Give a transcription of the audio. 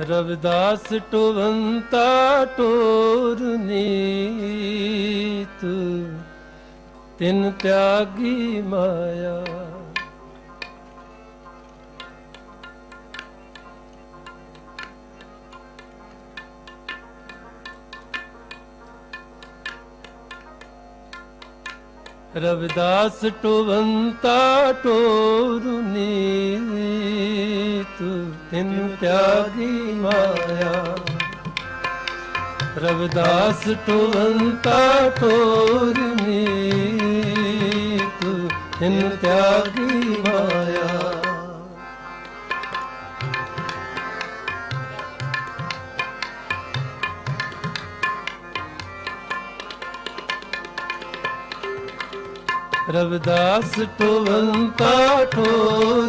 ਰਵਿਦਾਸ ਟੁਵੰਤਾ ਟੋਰ ਨੀਤ ਤਿਨ ਤਿਆਗੀ ਮਾਇਆ ਰਵਿਦਾਸ ਟੁਵੰਤਾ ਟੋਰ ਨੀਤ ਤਿਨ ਤਿਆਗੀ ਮਾਇਆ। ਰਵਿਦਾਸ ਟੁਵੰਤਾ ਟੋਰ ਨੀਤ ਤਿਨ ਤਿਆਗੀ ਮਾਇਆ। ਰਵਿਦਾਸ ਟੁਵੰਤਾ ਠੋਰ